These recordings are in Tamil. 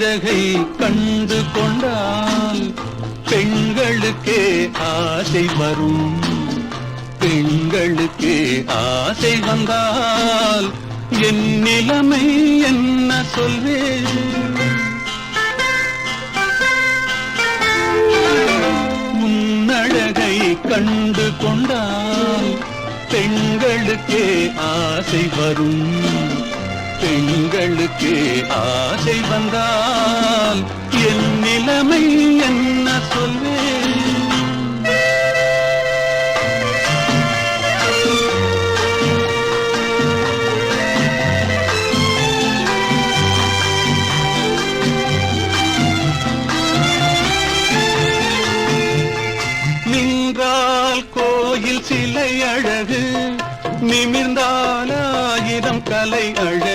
அழகை கண்டு கொண்டால் பெண்களுக்கே ஆசை வரும். பெண்களுக்கே ஆசை வந்தால் என் நிலைமை என்ன சொல்வேன்? உன்னழகை கண்டு கொண்டால் பெண்களுக்கே ஆசை வரும். பெண்களுக்கு ஆசை வந்தால் என் நிலைமை என்ன சொல்வேன்? நின்றால் கோயில் சிலை அழகு நிமிர்ந்தால் ஆயிரம் கலை அழகு.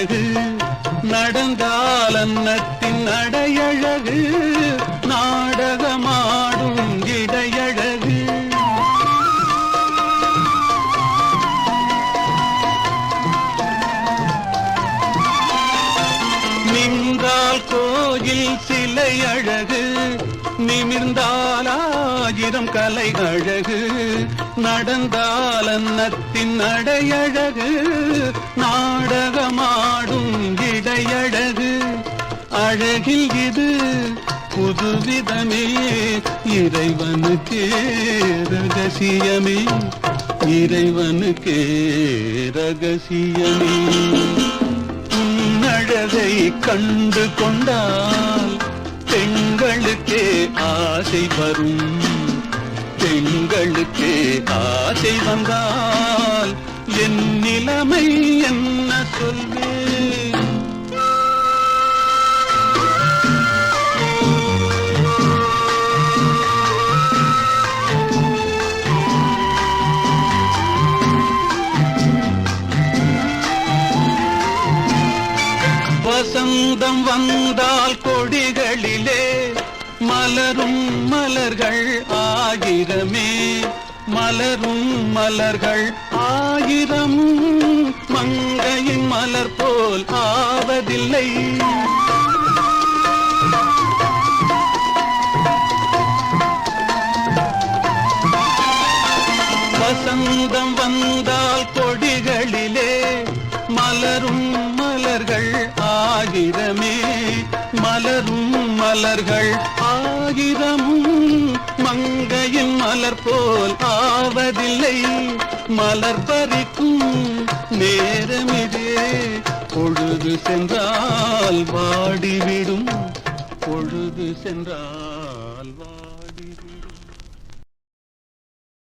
நலன்னத்தின் அடையழகு நாடகமாடும் இடையழகு. நின்றால் கோயில் சிலை அழகு நிமிர்ந்தால் ஆயிரம் கலை அழகு நடந்தால் அன்னத்தின் அடையழகு நாடகமாடும் இடையழகு. அழகில் இது புதுவிதமே. இறைவனுக்கே ரகசியமே. இறைவனுக்கே ரகசியமே. உன்னழகை கண்டு கொண்டால் பெண்களுக்கே ஆசை வரும். பெண்களுக்கே ஆசை வந்தால் என் நிலைமை என்ன சொல்வேன்? வசந்தம் வந்தால் கொடிகளிலே மலரும் மலர்கள் ஆயிரமே. மலரும் மலர்கள் ஆயிரம். மங்கையின் மலர் போல் ஆவதில்லை. வசந்தம் வந்தால் கொடிகளிலே மலரும் மலர்கள் ஆயிரமே மலரும் மலர்கள் ஆயிரமும் மங்கையின் மலர் போல் ஆவதில்லை. மலர் பறிக்கும் நேரமிதே. பொழுது சென்றால் வாடிவிடும். பொழுது சென்றால் வா